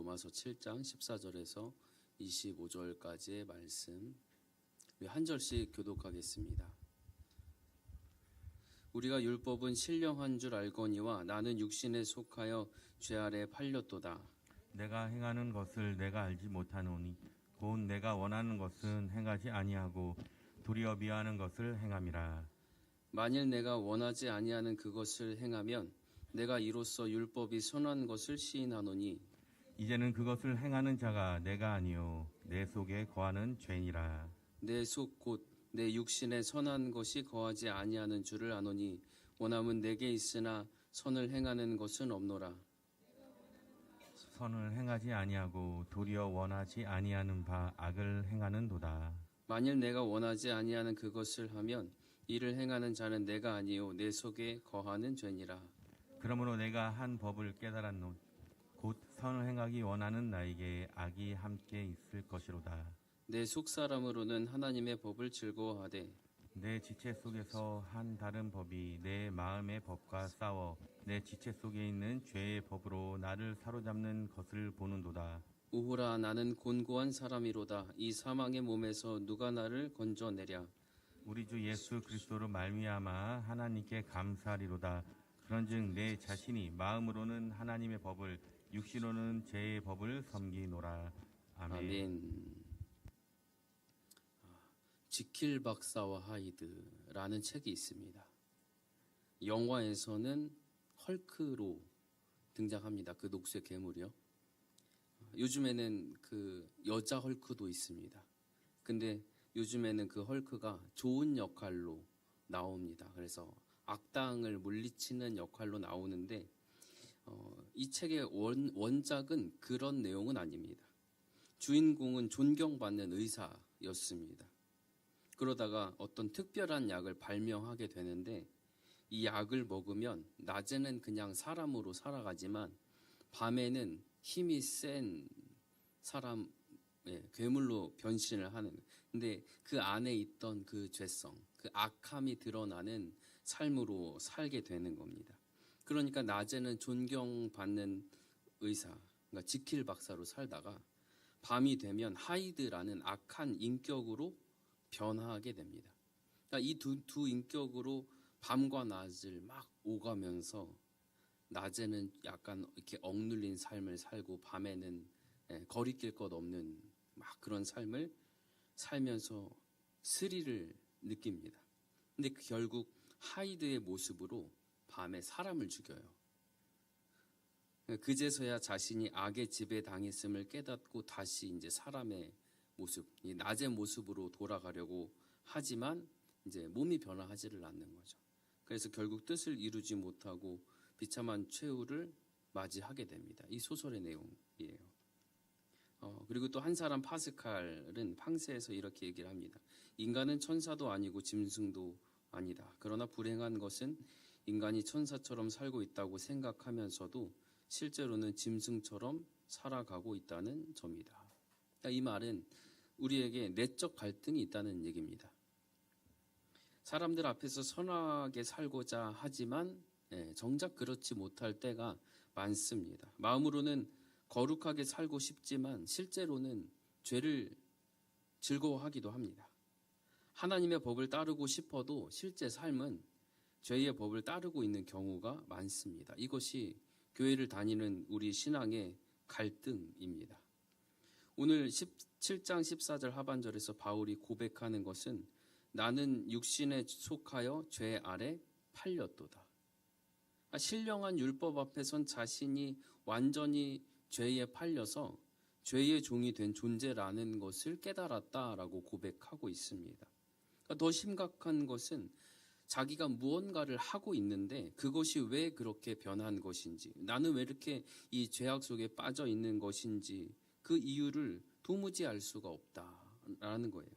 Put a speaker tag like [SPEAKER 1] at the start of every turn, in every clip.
[SPEAKER 1] 로마서 7장 14절에서 25절까지의 말씀 한 절씩 교독하겠습니다. 우리가 율법은 신령한 줄 알거니와 나는 육신에 속하여 죄 아래 팔렸도다.
[SPEAKER 2] 내가 행하는 것을 내가 알지 못하노니 곧 내가 원하는 것은 행하지 아니하고 도리어 미워하는 것을 행함이라
[SPEAKER 1] 만일 내가 원하지 아니하는 그것을 행하면 내가 이로써 율법이 선한 것을 시인하노니
[SPEAKER 2] 이제는 그것을 행하는 자가 내가 아니요 내 속에 거하는 죄니라
[SPEAKER 1] 내 속 곧 내 육신에 선한 것이 거하지 아니하는 줄을 아노니 원함은 내게 있으나 선을 행하는 것은 없노라.
[SPEAKER 2] 선을 행하지 아니하고 도리어 원하지 아니하는 바 악을 행하는도다
[SPEAKER 1] 만일 내가 원하지 아니하는 그것을 하면 이를 행하는 자는 내가 아니요 내 속에 거하는 죄니라.
[SPEAKER 2] 그러므로 내가 한 법을 깨달았노 곧 선을 행하기 원하는 나에게 악이 함께 있을 것이로다
[SPEAKER 1] 내 속 사람으로는 하나님의 법을 즐거워하되
[SPEAKER 2] 내 지체 속에서 한 다른 법이 내 마음의 법과 싸워 내 지체 속에 있는 죄의 법으로 나를 사로잡는 것을 보는도다.
[SPEAKER 1] 우후라 나는 곤고한 사람이로다 이 사망의 몸에서 누가 나를 건져내랴
[SPEAKER 2] 우리 주 예수 그리스도로 말미암아 하나님께 감사리로다. 그런즉 내 자신이 마음으로는 하나님의 법을 육신으로는 죄의 법을 섬기노라. 아멘.
[SPEAKER 1] 아멘. 아, 지킬 박사와 하이드라는 책이 있습니다. 영화에서는 헐크로 등장합니다. 그 녹색 괴물이요. 요즘에는 그 여자 헐크도 있습니다. 근데 요즘에는 그 헐크가 좋은 역할로 나옵니다. 그래서 악당을 물리치는 역할로 나오는데 어, 이 책의 원, 원작은 그런 내용은 아닙니다. 주인공은 존경받는 의사였습니다. 그러다가 어떤 특별한 약을 발명하게 되는데 이 약을 먹으면 낮에는 그냥 사람으로 살아가지만 밤에는 힘이 센 사람, 예, 괴물로 변신을 하는. 근데 그 안에 있던 그 죄성, 그 악함이 드러나는 삶으로 살게 되는 겁니다. 그러니까 낮에는 존경받는 의사, 그러니까 지킬 박사로 살다가 밤이 되면 하이드라는 악한 인격으로 변화하게 됩니다. 그러니까 이두 두 인격으로 밤과 낮을 막 오가면서 낮에는 약간 이렇게 억눌린 삶을 살고 밤에는 예, 거리낄 것 없는 막 그런 삶을 살면서 스릴을 느낍니다. 근데 그 결국 하이드의 모습으로 밤에 사람을 죽여요. 그제서야 자신이 악의 지배 당했음을 깨닫고 다시 이제 사람의 모습, 이 낮의 모습으로 돌아가려고 하지만 이제 몸이 변화하지를 않는 거죠. 그래서 결국 뜻을 이루지 못하고 비참한 최후를 맞이하게 됩니다. 이 소설의 내용이에요. 어, 그리고 또 한 사람 파스칼은 팡세에서 이렇게 얘기를 합니다. 인간은 천사도 아니고 짐승도 아니다. 그러나 불행한 것은 인간이 천사처럼 살고 있다고 생각하면서도 실제로는 짐승처럼 살아가고 있다는 점이다. 그러니까 이 말은 우리에게 내적 갈등이 있다는 얘기입니다. 사람들 앞에서 선하게 살고자 하지만 예, 정작 그렇지 못할 때가 많습니다. 마음으로는 거룩하게 살고 싶지만 실제로는 죄를 즐거워하기도 합니다. 하나님의 법을 따르고 싶어도 실제 삶은 죄의 법을 따르고 있는 경우가 많습니다. 이것이 교회를 다니는 우리 신앙의 갈등입니다. 오늘 17장 14절 하반절에서 바울이 고백하는 것은 나는 육신에 속하여 죄 아래 팔렸도다. 신령한 율법 앞에선 자신이 완전히 죄에 팔려서 죄의 종이 된 존재라는 것을 깨달았다라고 고백하고 있습니다. 그러니까 더 심각한 것은 자기가 무언가를 하고 있는데 그것이 왜 그렇게 변한 것인지, 나는 왜 이렇게 이 죄악 속에 빠져 있는 것인지 그 이유를 도무지 알 수가 없다라는 거예요.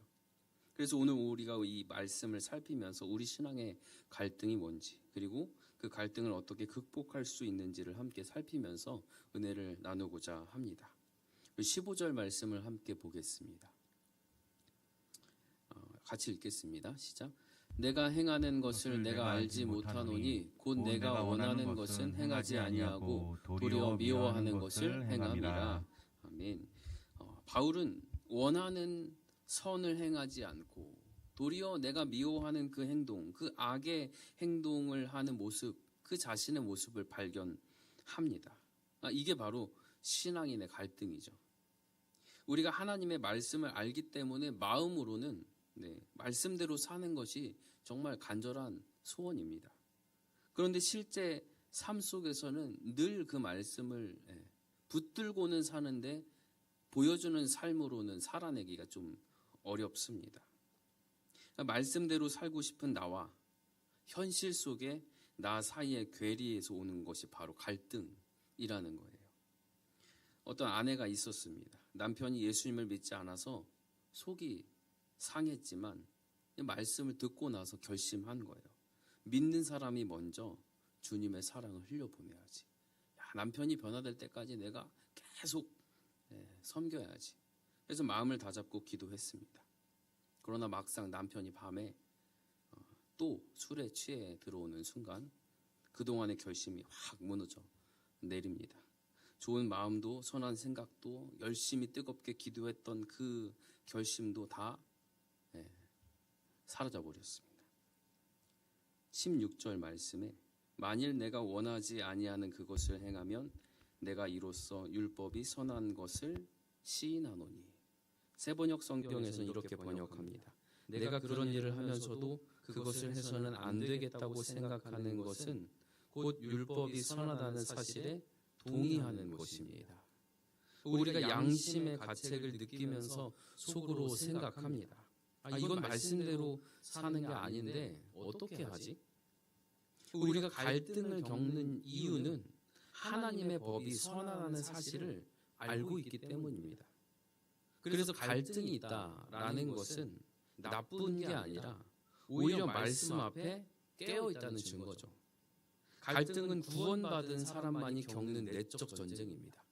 [SPEAKER 1] 그래서 오늘 우리가 이 말씀을 살피면서 우리 신앙의 갈등이 뭔지, 그리고 그 갈등을 어떻게 극복할 수 있는지를 함께 살피면서 은혜를 나누고자 합니다. 15절 말씀을 함께 보겠습니다. 어, 같이 읽겠습니다. 시작. 내가 행하는 것을 내가 알지 못하노니 곧 내가 원하는 것은 행하지 아니하고 도리어 미워하는 것을 행함이라. 아멘. 어, 바울은 원하는 선을 행하지 않고 도리어 내가 미워하는 그 행동, 그 악의 행동을 하는 모습, 그 자신의 모습을 발견합니다. 아, 이게 바로 신앙인의 갈등이죠. 우리가 하나님의 말씀을 알기 때문에 마음으로는 네, 말씀대로 사는 것이 정말 간절한 소원입니다. 그런데 실제 삶 속에서는 늘 그 말씀을 예, 붙들고는 사는데 보여주는 삶으로는 살아내기가 좀 어렵습니다. 말씀대로 살고 싶은 나와 현실 속에 나 사이의 괴리에서 오는 것이 바로 갈등이라는 거예요. 어떤 아내가 있었습니다. 남편이 예수님을 믿지 않아서 속이 상했지만 말씀을 듣고 나서 결심한 거예요. 믿는 사람이 먼저 주님의 사랑을 흘려보내야지. 야, 남편이 변화될 때까지 내가 계속 예, 섬겨야지. 그래서 마음을 다잡고 기도했습니다. 그러나 막상 남편이 밤에 어, 또 술에 취해 들어오는 순간 그동안의 결심이 확 무너져 내립니다. 좋은 마음도 선한 생각도 열심히 뜨겁게 기도했던 그 결심도 다 예, 사라져 버렸습니다. 16절 말씀에 만일 내가 원하지 아니하는 그것을 행하면 내가 이로써 율법이 선한 것을 시인하노니 세번역 성경에서는 이렇게 번역합니다. 내가 그런 일을 하면서도 그것을 해서는 안 되겠다고 생각하는 것은 곧 율법이 선하다는 사실에 동의하는 것입니다. 우리가 양심의 가책을 느끼면서 속으로 생각합니다. 아, 이건 말씀대로 사는 게 아닌데 어떻게 하지? 우리가 갈등을 겪는 이유는 하나님의 법이 선하다는 사실을 알고 있기 때문입니다. 그래서 갈등이 있다라는 것은 나쁜 게 아니라 오히려 말씀 앞에 깨어 있다는 증거죠. 갈등은 구원받은 사람만이 겪는 내적 전쟁입니다.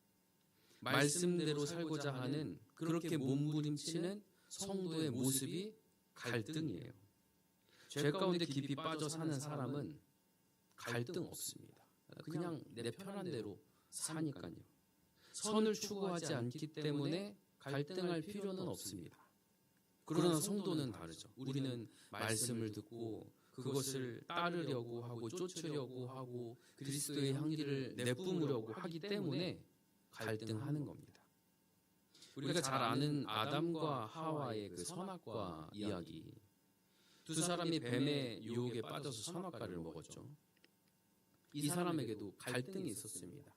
[SPEAKER 1] 말씀대로 살고자 하는 그렇게 몸부림치는 성도의 모습이 갈등이에요. 죄 가운데 깊이 빠져 사는 사람은 갈등 없습니다. 그냥 내 편한 대로 사니까요. 선을 추구하지 않기 때문에 갈등할 필요는 없습니다. 그러나 성도는 다르죠. 우리는 말씀을 듣고 그것을 따르려고 하고 쫓으려고 하고 그리스도의 향기를 내뿜으려고 하기 때문에 갈등하는 겁니다. 우리가 잘 아는 아담과 하와의 그 선악과 이야기. 두 사람이 뱀의 유혹에 빠져서 선악과를 먹었죠. 이 사람에게도 갈등이 있었습니다.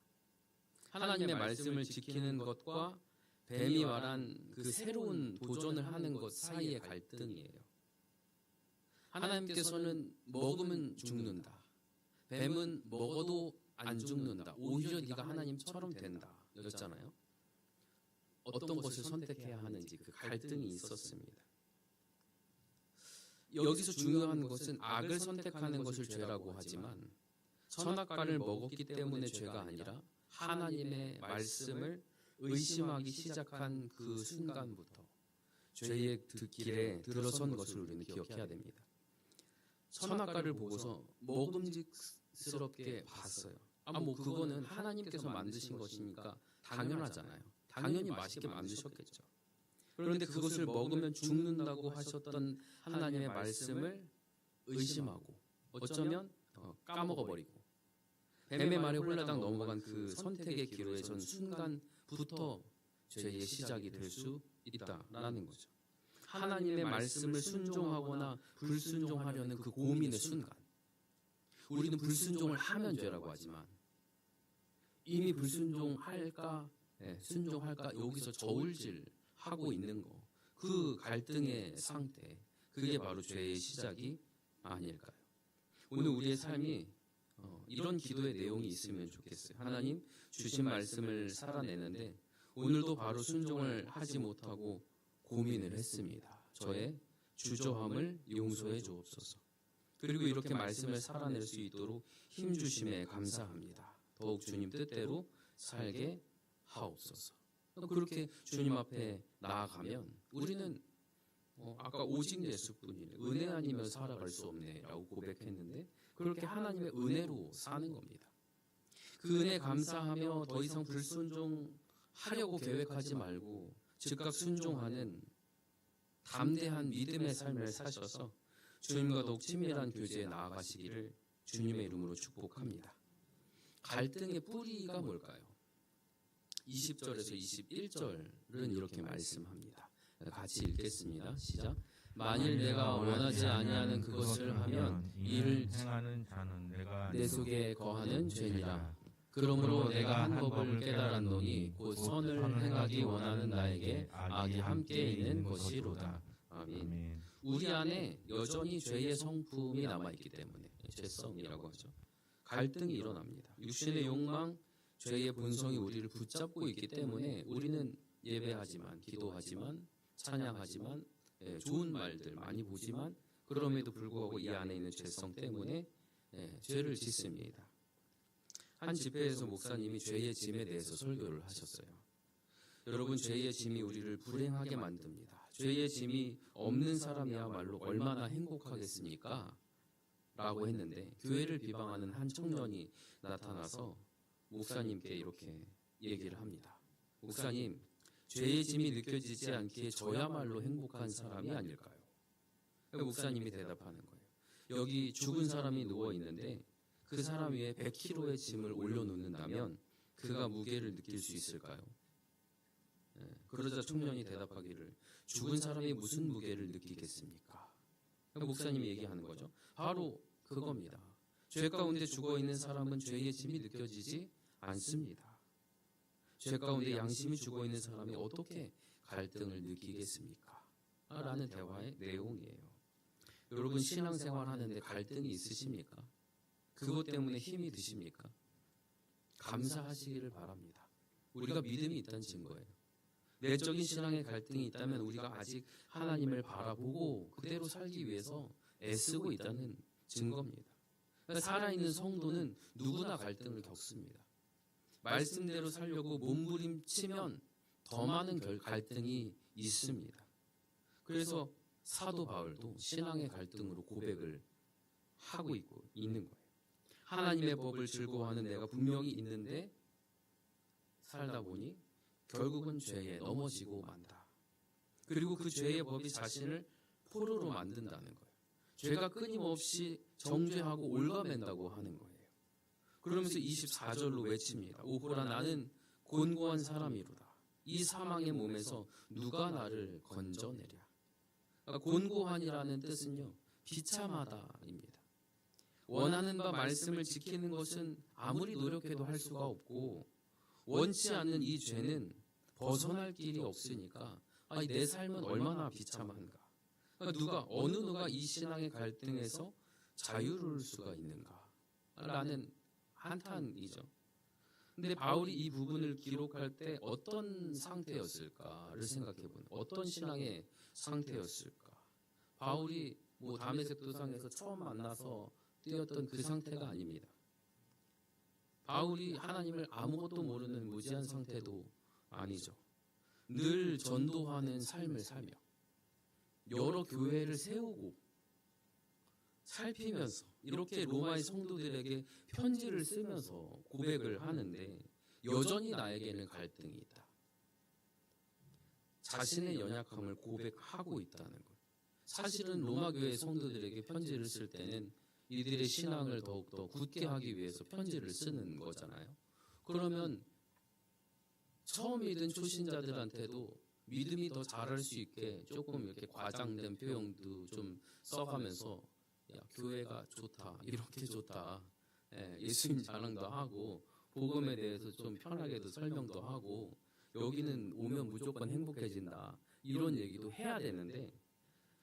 [SPEAKER 1] 하나님의 말씀을 지키는 것과 뱀이 말한 그 새로운 도전을 하는 것 사이의 갈등이에요. 하나님께서는 먹으면 죽는다. 뱀은 먹어도 안 죽는다. 오히려 네가 하나님처럼 된다. 였잖아요. 어떤 것을 선택해야 하는지 그 갈등이 있었습니다. 여기서 중요한 것은 악을 선택하는 것을 죄라고 하지만 선악과를 먹었기 때문에 죄가 아니라 하나님의 말씀을 의심하기 시작한 그 순간부터 죄의 길에 들어선 것을 우리는 기억해야 됩니다. 선악과를 보고서 먹음직스럽게 봤어요. 아, 뭐 그거는 하나님께서 만드신 것이니까 당연하잖아요. 당연히 맛있게 만드셨겠죠. 그런데 그것을 먹으면 죽는다고 하셨던 하나님의 말씀을 의심하고 어쩌면 어, 까먹어버리고 뱀의 말에 홀라당 넘어간 그 선택의 기로에 전 순간부터 죄의 시작이 될 수 있다라는 거죠. 하나님의 말씀을 순종하거나 불순종하려는 그 고민의 순간. 우리는 불순종을 하면 죄라고 하지만 이미 불순종할까, 네, 순종할까 여기서 저울질 하고 있는 거. 그 갈등의 상태. 그게 바로 죄의 시작이 아닐까요? 오늘 우리의 삶이 어, 이런 기도의 내용이 있으면 좋겠어요. 하나님 주신 말씀을 살아내는데 오늘도 바로 순종을 하지 못하고 고민을 했습니다. 저의 주저함을 용서해 주옵소서. 그리고 이렇게 말씀을 살아낼 수 있도록 힘 주심에 감사합니다. 더욱 주님 뜻대로 살게 하옵소서. 그렇게 주님 앞에 나아가면 우리는 어, 아까 오직 예수뿐이네 은혜 아니면 살아갈 수 없네라고 고백했는데 그렇게 하나님의 은혜로 사는 겁니다. 그 은혜 감사하며 더 이상 하려고 계획하지 말고 즉각 순종하는 담대한 믿음의 삶을 사셔서 주님과 더욱 친밀한 교제에 나아가시기를 주님의 이름으로 축복합니다. 갈등의 뿌리가 뭘까요? 20절에서 21절은 이렇게 말씀합니다. 같이 읽겠습니다. 시작. 만일 내가 원하지 아니하는 그것을 하면 이를
[SPEAKER 2] 행하는 자는 내가
[SPEAKER 1] 내 속에 거하는 죄니라. 그러므로 내가 한 법을 깨달았노니 곧 선을 행하기 원하는 나에게 악이 함께 있는 것이로다. 아멘.
[SPEAKER 2] 아멘.
[SPEAKER 1] 우리 안에 여전히 죄의 성품이 남아 있기 때문에 죄성이라고 하죠. 갈등이 일어납니다. 육신의 욕망, 죄의 본성이 우리를 붙잡고 있기 때문에 우리는 예배하지만 기도하지만 찬양하지만 예, 좋은 말들 많이 보지만 그럼에도 불구하고 이 안에 있는 죄성 때문에 예, 죄를 짓습니다. 한 집회에서 목사님이 죄의 짐에 대해서 설교를 하셨어요. 여러분 죄의 짐이 우리를 불행하게 만듭니다. 죄의 짐이 없는 사람이야말로 얼마나 행복하겠습니까? 라고 했는데 교회를 비방하는 한 청년이 나타나서 목사님께 이렇게 얘기를 합니다. 목사님, 죄의 짐이 느껴지지 않기에 저야말로 행복한 사람이 아닐까요? 목사님이 대답하는 거예요. 여기 죽은 사람이 누워 있는데 그 사람 위에 100kg의 짐을 올려놓는다면 그가 무게를 느낄 수 있을까요? 예, 그러자 청년이 대답하기를 죽은 사람이 무슨 무게를 느끼겠습니까? 목사님이 얘기하는 거죠. 바로 그겁니다. 죄 가운데 죽어 있는 사람은 죄의 짐이 느껴지지 않습니다. 죄 가운데 양심이 죽어 있는 사람이 어떻게 갈등을 느끼겠습니까? 아, 라는 대화의 내용이에요. 여러분 신앙생활 하는데 갈등이 있으십니까? 그것 때문에 힘이 드십니까? 감사하시기를 바랍니다. 우리가 믿음이 있다는 증거예요. 내적인 신앙의 갈등이 있다면 우리가 아직 하나님을 바라보고 그대로 살기 위해서 애쓰고 있다는 증거입니다. 살아있는 성도는 누구나 갈등을 겪습니다. 말씀대로 살려고 몸부림치면 더 많은 결- 갈등이 있습니다. 그래서 사도 바울도 신앙의 갈등으로 고백을 하고 있고 있는 거예요. 하나님의 법을 즐거워하는 내가 분명히 있는데 살다 보니 결국은 죄에 넘어지고 만다. 그리고 그 죄의 법이 자신을 포로로 만든다는 거예요. 죄가 끊임없이 정죄하고 올가맨다고 하는 거예요. 그러면서 24절로 외칩니다. 오호라 나는 곤고한 사람이로다. 이 사망의 몸에서 누가 나를 건져내랴. 그러니까 곤고한이라는 뜻은요. 비참하다입니다. 원하는 바 말씀을 지키는 것은 아무리 노력해도 할 수가 없고 원치 않는 이 죄는 벗어날 길이 없으니까 아니 내 삶은 얼마나 비참한가. 그러니까 누가 어느 누가 이 신앙의 갈등에서 자유로울 수가 있는가? 라는 한탄이죠. 근데 바울이 이 부분을 기록할 때 어떤 상태였을까를 생각해 보는 어떤 신앙의 상태였을까? 바울이 뭐 담에색 도상에서 처음 만나서 뛰었던 그 상태가 아닙니다. 바울이 하나님을 아무것도 모르는 무지한 상태도 아니죠. 늘 전도하는 삶을 살며 여러 교회를 세우고 살피면서 이렇게 로마의 성도들에게 편지를 쓰면서 고백을 하는데 여전히 나에게는 갈등이 있다. 자신의 연약함을 고백하고 있다는 것. 사실은 로마 교회 성도들에게 편지를 쓸 때는 이들의 신앙을 더욱더 굳게 하기 위해서 편지를 쓰는 거잖아요. 그러면 처음 믿은 초신자들한테도 믿음이 더 잘할 수 있게 조금 이렇게 과장된 표현도 좀 써가면서 야, 교회가 좋다, 이렇게 좋다, 예, 예수님 자랑도 하고 복음에 대해서 좀 편하게도 설명도 하고 여기는 오면 무조건 행복해진다 이런 얘기도 해야 되는데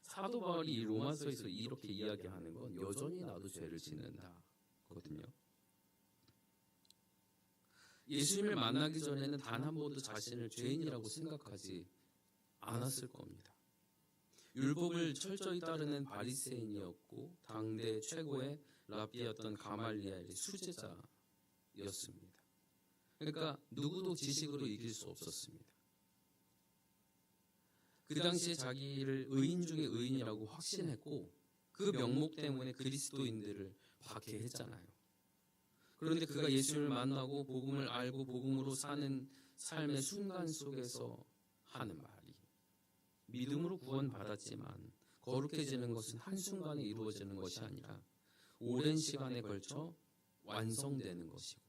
[SPEAKER 1] 사도 바울이 이 로마서에서 이렇게 이야기하는 건 여전히 나도 죄를 짓는다거든요. 예수님을 만나기 전에는 단 한 번도 자신을 죄인이라고 생각하지 않았을 겁니다. 율법을 철저히 따르는 바리새인이었고 당대 최고의 랍비였던 가말리엘의 수제자였습니다. 그러니까 누구도 지식으로 이길 수 없었습니다. 그 당시에 자기를 의인 중에 의인이라고 확신했고 그 명목 때문에 그리스도인들을 박해했잖아요. 그런데 그가 예수를 만나고 복음을 알고 복음으로 사는 삶의 순간 속에서 하는 말이 믿음으로 구원받았지만 거룩해지는 것은 한순간에 이루어지는 것이 아니라 오랜 시간에 걸쳐 완성되는 것이고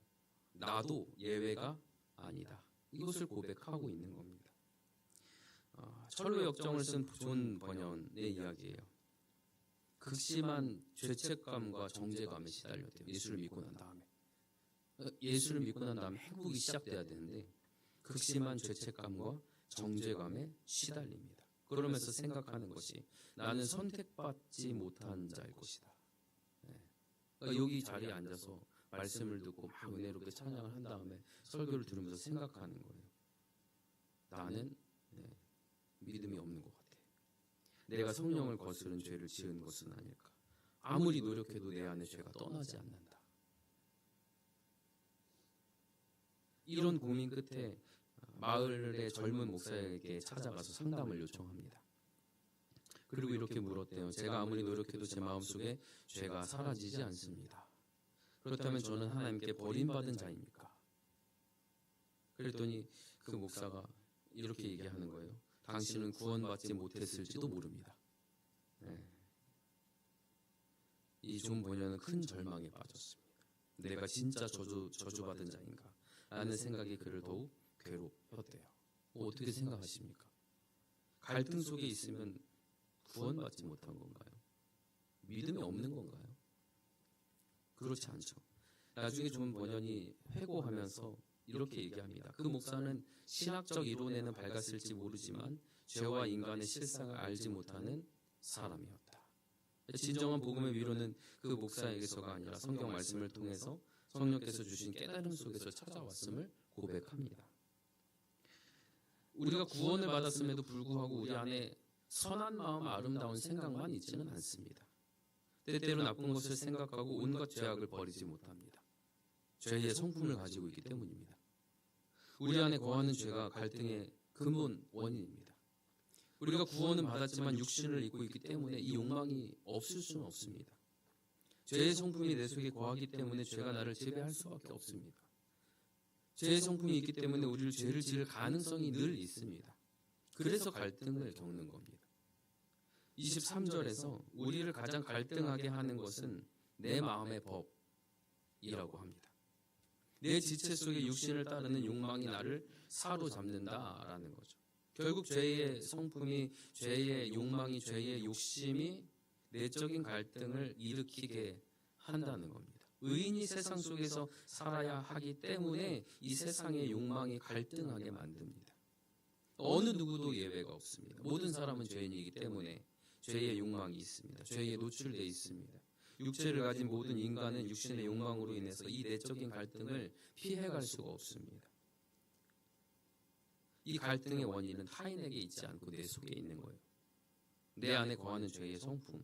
[SPEAKER 1] 나도 예외가 아니다. 이것을 고백하고 있는 겁니다. 아, 철로 역정을 쓴 존 번연의 이야기예요. 극심한 죄책감과 정죄감에 시달렸대요. 예수를 믿고 난 다음에. 어, 예수를 믿고 난 다음에 행복이 시작돼야 되는데 극심한 죄책감과 정죄감에 시달립니다. 그러면서 생각하는 것이 나는 선택받지 못한 자일 것이다. 네. 그러니까 여기 자리에 앉아서 말씀을 듣고 막 은혜롭게 찬양을 한 다음에 설교를 들으면서 생각하는 거예요. 나는 네, 믿음이 없는 것 같아. 내가 성령을 거스른 죄를 지은 것은 아닐까. 아무리 노력해도 내 안에 죄가 떠나지 않는다. 이런 고민 끝에 마을의 젊은 목사에게 찾아가서 상담을 요청합니다. 그리고 이렇게 물었대요. 제가 아무리 노력해도 제 마음속에 죄가 사라지지 않습니다. 그렇다면 저는 하나님께 버림받은 자입니까? 그랬더니 그 목사가 이렇게 얘기하는 거예요. 당신은 구원받지 못했을지도 모릅니다. 네. 이존 보녀는 큰 절망에 빠졌습니다. 내가 진짜 저주, 저주받은 자인가? 라는 생각이 그를 더욱 괴롭혔대요. 뭐 어떻게 생각하십니까? 갈등 속에 있으면 구원받지 못한 건가요? 믿음이 없는 건가요? 그렇지 않죠. 나중에 존 번연이 회고하면서 이렇게 얘기합니다. 그 목사는 신학적 이론에는 밝았을지 모르지만 죄와 인간의 실상을 알지 못하는 사람이었다. 진정한 복음의 위로는 그 목사에게서가 아니라 성경 말씀을 통해서 성령께서 주신 깨달음 속에서 찾아왔음을 고백합니다. 우리가 구원을 받았음에도 불구하고 우리 안에 선한 마음, 아름다운 생각만 있지는 않습니다. 때때로 나쁜 것을 생각하고 온갖 죄악을 버리지 못합니다. 죄의 성품을 가지고 있기 때문입니다. 우리 안에 거하는 죄가 갈등의 근본 원인입니다. 우리가 구원은 받았지만 육신을 입고 있기 때문에 이 욕망이 없을 수는 없습니다. 죄의 성품이 내 속에 거하기 때문에 죄가 나를 지배할 수밖에 없습니다. 죄의 성품이 있기 때문에 우리를 죄를 지을 가능성이 늘 있습니다. 그래서 갈등을 겪는 겁니다. 23절에서 우리를 가장 갈등하게 하는 것은 내 마음의 법이라고 합니다. 내 지체 속에 육신을 따르는 욕망이 나를 사로잡는다라는 거죠. 결국 죄의 성품이 죄의 욕망이 죄의 욕심이 내적인 갈등을 일으키게 한다는 겁니다. 의인이 세상 속에서 살아야 하기 때문에 이 세상의 욕망이 갈등하게 만듭니다. 어느 누구도 예외가 없습니다. 모든 사람은 죄인이기 때문에 죄의 욕망이 있습니다. 죄에 노출되어 있습니다. 육체를 가진 모든 인간은 육신의 욕망으로 인해서 이 내적인 갈등을 피해갈 수가 없습니다. 이 갈등의 원인은 타인에게 있지 않고 내 속에 있는 거예요. 내 안에 거하는 죄의 성품.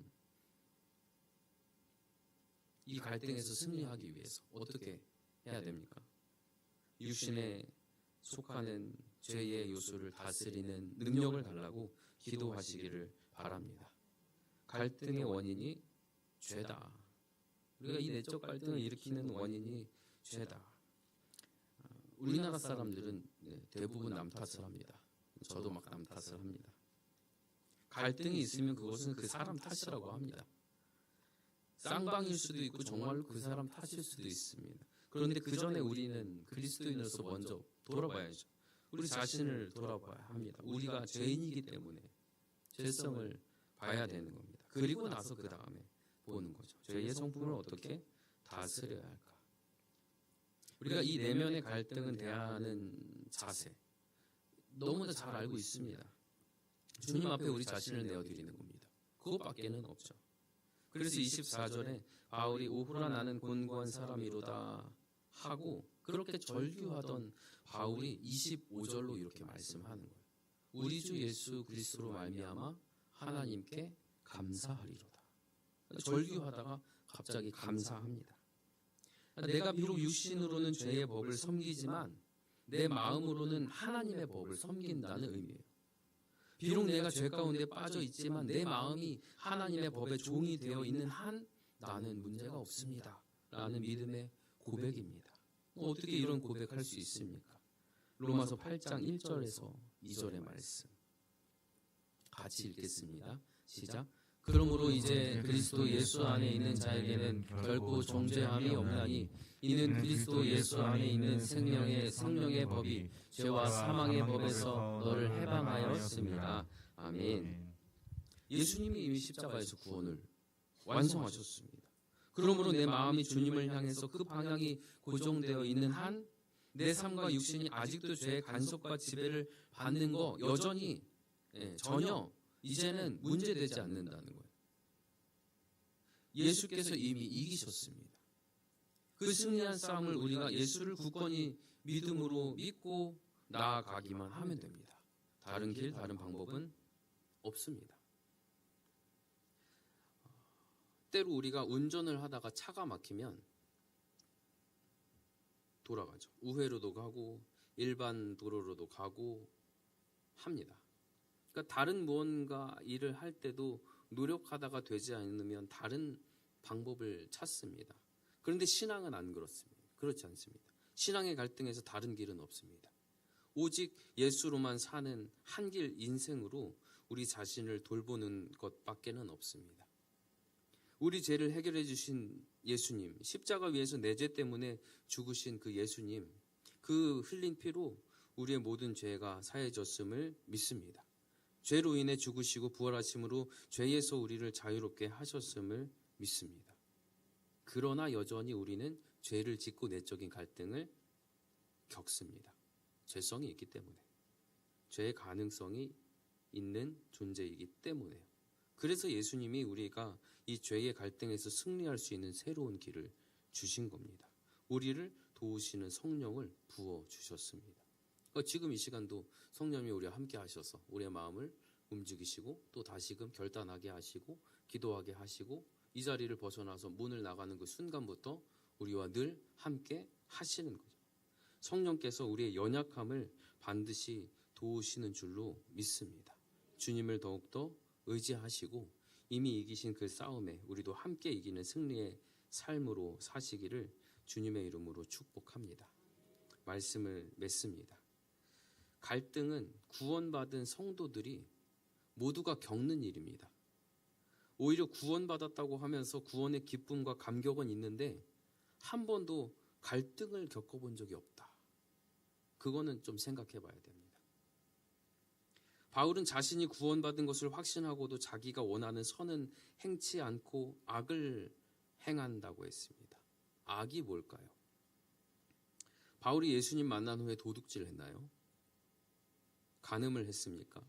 [SPEAKER 1] 이 갈등에서 승리하기 위해서 어떻게 해야 됩니까? 육신에 속하는 죄의 요소를 다스리는 능력을 달라고 기도하시기를 바랍니다. 갈등의 원인이 죄다. 우리가 이 내적 갈등을 일으키는 원인이 죄다. 우리나라 사람들은 네, 대부분 남 탓을 합니다. 저도 막 남 탓을 합니다. 갈등이 있으면 그것은 그 사람 탓이라고 합니다. 쌍방일 수도 있고 정말로 그 사람 탓일 수도 있습니다. 그런데 그 전에 우리는 그리스도인으로서 먼저 돌아봐야죠. 우리 자신을 돌아봐야 합니다. 우리가 죄인이기 때문에 죄성을 봐야 되는 겁니다. 그리고 나서 그 다음에 보는 거죠. 죄의 성품을 어떻게 다스려야 할까? 우리가 이 내면의 갈등은 대하는 자세 너무나 잘 알고 있습니다. 주님 앞에 우리 자신을 내어드리는 겁니다. 그것밖에는 없죠. 그래서 24절에 바울이 오후라 나는 곤고한 사람이로다 하고 그렇게 절규하던 바울이 25절로 이렇게 말씀하는 거예요. 우리 주 예수 그리스도로 말미암아 하나님께 감사하리로다. 절규하다가 갑자기 감사합니다. 내가 비록 육신으로는 죄의 법을 섬기지만 내 마음으로는 하나님의 법을 섬긴다는 의미예요. 비록 내가 죄 가운데 빠져 있지만 내 마음이 하나님의 법의 종이 되어 있는 한 나는 문제가 없습니다. 라는 믿음의 고백입니다. 어떻게 이런 고백할 수 있습니까? 로마서 8장 1절에서 2절의 말씀. 같이 읽겠습니다. 시작. 그러므로 이제 그리스도 예수 안에 있는 자에게는 결코 정죄함이 없나니 이는 그리스도 예수 안에 있는 생명의 성령의 법이 죄와 사망의 법에서 너를 해방하였습니다. 아멘. 예수님이 이미 십자가에서 구원을 완성하셨습니다. 그러므로 내 마음이 주님을 향해서 그 방향이 고정되어 있는 한 내 삶과 육신이 아직도 죄의 간섭과 지배를 받는 거 여전히 예, 전혀 이제는 문제되지 않는다는 거예요. 예수께서 이미 이기셨습니다. 그 승리한 싸움을 우리가 예수를 굳건히 믿음으로 믿고 나아가기만 하면 됩니다. 다른 길, 다른 방법은 없습니다. 때로 우리가 운전을 하다가 차가 막히면 돌아가죠. 우회로도 가고 일반 도로로도 가고 합니다. 그러니까 다른 무언가 일을 할 때도 노력하다가 되지 않으면 다른 방법을 찾습니다. 그런데 신앙은 안 그렇습니다. 그렇지 않습니다. 신앙의 갈등에서 다른 길은 없습니다. 오직 예수로만 사는 한 길 인생으로 우리 자신을 돌보는 것밖에는 없습니다. 우리 죄를 해결해 주신 예수님, 십자가 위에서 내 죄 때문에 죽으신 그 예수님, 그 흘린 피로 우리의 모든 죄가 사해졌음을 믿습니다. 죄로 인해 죽으시고 부활하심으로 죄에서 우리를 자유롭게 하셨음을 믿습니다. 그러나 여전히 우리는 죄를 짓고 내적인 갈등을 겪습니다. 죄성이 있기 때문에. 죄의 가능성이 있는 존재이기 때문에요. 그래서 예수님이 우리가 이 죄의 갈등에서 승리할 수 있는 새로운 길을 주신 겁니다. 우리를 도우시는 성령을 부어 주셨습니다. 그러니까 지금 이 시간도 성령이 우리와 함께 하셔서 우리의 마음을 움직이시고 또 다시금 결단하게 하시고 기도하게 하시고 이 자리를 벗어나서 문을 나가는 그 순간부터 우리와 늘 함께 하시는 거죠. 성령께서 우리의 연약함을 반드시 도우시는 줄로 믿습니다. 주님을 더욱더 의지하시고 이미 이기신 그 싸움에 우리도 함께 이기는 승리의 삶으로 사시기를 주님의 이름으로 축복합니다. 말씀을 맺습니다. 갈등은 구원받은 성도들이 모두가 겪는 일입니다. 오히려 구원받았다고 하면서 구원의 기쁨과 감격은 있는데 한 번도 갈등을 겪어본 적이 없다. 그거는 좀 생각해 봐야 됩니다. 바울은 자신이 구원받은 것을 확신하고도 자기가 원하는 선은 행치 않고 악을 행한다고 했습니다. 악이 뭘까요? 바울이 예수님 만난 후에 도둑질 했나요? 간음을 했습니까?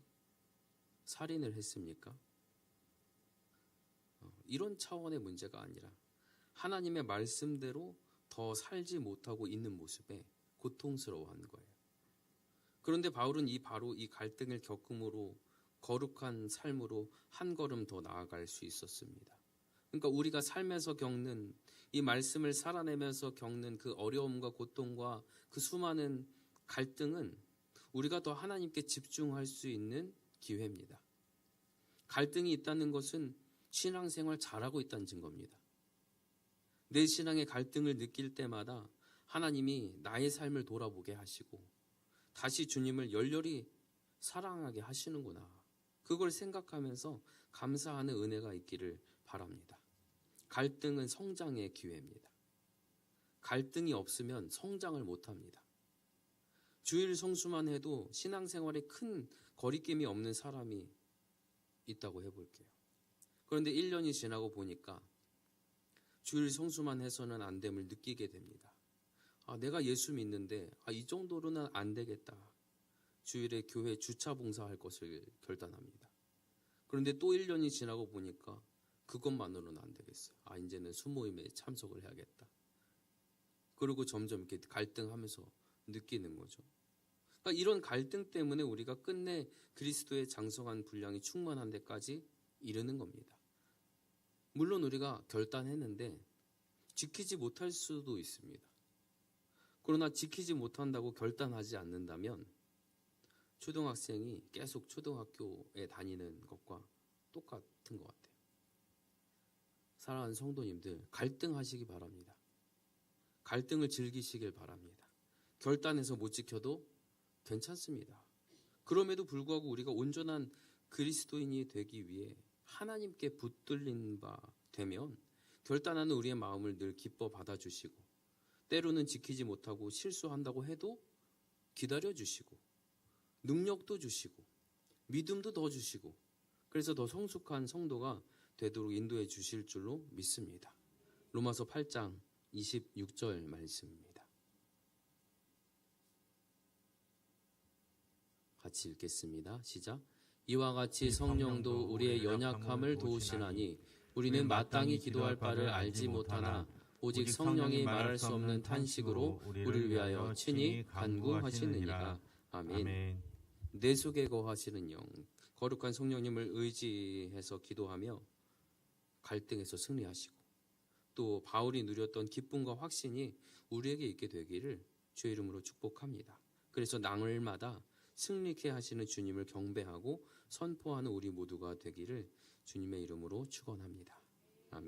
[SPEAKER 1] 살인을 했습니까? 어, 이런 차원의 문제가 아니라 하나님의 말씀대로 더 살지 못하고 있는 모습에 고통스러워하는 거예요. 그런데 바울은 이 바로 이 갈등을 겪음으로 거룩한 삶으로 한 걸음 더 나아갈 수 있었습니다. 그러니까 우리가 삶에서 겪는 이 말씀을 살아내면서 겪는 그 어려움과 고통과 그 수많은 갈등은 우리가 더 하나님께 집중할 수 있는 기회입니다. 갈등이 있다는 것은 신앙생활 잘하고 있다는 증거입니다. 내 신앙의 갈등을 느낄 때마다 하나님이 나의 삶을 돌아보게 하시고 다시 주님을 열렬히 사랑하게 하시는구나. 그걸 생각하면서 감사하는 은혜가 있기를 바랍니다. 갈등은 성장의 기회입니다. 갈등이 없으면 성장을 못 합니다. 주일 성수만 해도 신앙생활에 큰 거리낌이 없는 사람이 있다고 해볼게요. 그런데 1년이 지나고 보니까 주일 성수만 해서는 안 됨을 느끼게 됩니다. 아, 내가 예수 믿는데 아, 이 정도로는 안 되겠다. 주일에 교회 주차 봉사할 것을 결단합니다. 그런데 또 1년이 지나고 보니까 그것만으로는 안 되겠어요. 아, 이제는 수모임에 참석을 해야겠다. 그리고 점점 이렇게 갈등하면서 느끼는 거죠. 그러니까 이런 갈등 때문에 우리가 끝내 그리스도의 장성한 분량이 충만한 데까지 이르는 겁니다. 물론 우리가 결단했는데 지키지 못할 수도 있습니다. 그러나 지키지 못한다고 결단하지 않는다면 초등학생이 계속 초등학교에 다니는 것과 똑같은 것 같아요. 사랑하는 성도님들, 갈등하시기 바랍니다. 갈등을 즐기시길 바랍니다. 결단해서 못 지켜도 괜찮습니다. 그럼에도 불구하고 우리가 온전한 그리스도인이 되기 위해 하나님께 붙들린 바 되면 결단하는 우리의 마음을 늘 기뻐 받아주시고 때로는 지키지 못하고 실수한다고 해도 기다려 주시고 능력도 주시고 믿음도 더 주시고 그래서 더 성숙한 성도가 되도록 인도해 주실 줄로 믿습니다. 로마서 8장 26절 말씀입니다. 같이 읽겠습니다. 시작. 이와 같이 성령도 우리의 연약함을 도우시나니 우리는 마땅히 기도할 바를 알지 못하나 오직 성령이 말할 수 없는 탄식으로 우리를 위하여 친히 간구하시느니라.
[SPEAKER 2] 아멘.
[SPEAKER 1] 내 속에 거하시는 영, 거룩한 성령님을 의지해서 기도하며 갈등에서 승리하시고 또 바울이 누렸던 기쁨과 확신이 우리에게 있게 되기를 주의 이름으로 축복합니다. 그래서 나흘마다 승리케 하시는 주님을 경배하고 선포하는 우리 모두가 되기를 주님의 이름으로 축원합니다.